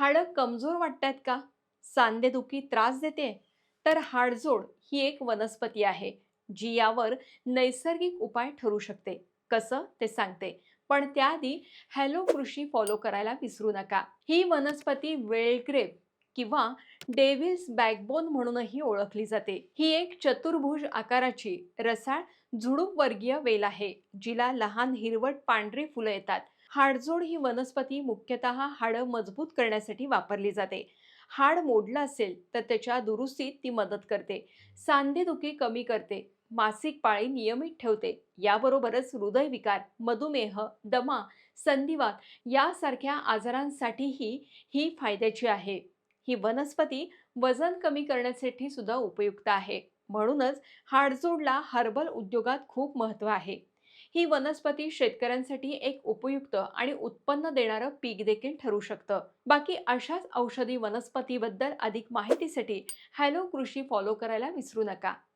हाडं कमजोर वाटतात का? सांधेदुखी त्रास देते? तर हाडजोड ही एक वनस्पती आहे जी यावर नैसर्गिक उपाय ठरू शकते. कसं? ते सांगते. पण त्याआधी हॅलो कृषी फॉलो करायला विसरू नका. ही वनस्पती वेळग्रेप किंवा डेव्हिस बॅकबोन म्हणूनही ओळखली जाते. ही एक चतुर्भुज आकाराची रसाळ झुडूप वर्गीय वेल आहे जिला लहान हिरवट पांढरी फुलं येतात. हाडजोड ही वनस्पती मुख्यतः हाडं मजबूत करण्यासाठी वापरली जाते. हाड मोडलं असेल तर त्याच्या दुरुस्तीत ती मदत करते. सांधेदुखी कमी करते. मासिक पाळी नियमित ठेवते. याबरोबरच हृदयविकार मधुमेह दमा संधिवात यासारख्या आजारांसाठीही ही फायद्याची आहे. ही वनस्पती वजन कमी करण्यासाठी सुद्धा उपयुक्त आहे. म्हणूनच हाडजोडला हर्बल उद्योगात खूप महत्त्व आहे. ही वनस्पती शेतकऱ्यांसाठी एक उपयुक्त आणि उत्पन्न देणारं पीक देखील ठरू शकतं. बाकी अशाच औषधी वनस्पतीबद्दल अधिक माहितीसाठी हॅलो कृषी फॉलो करायला विसरू नका.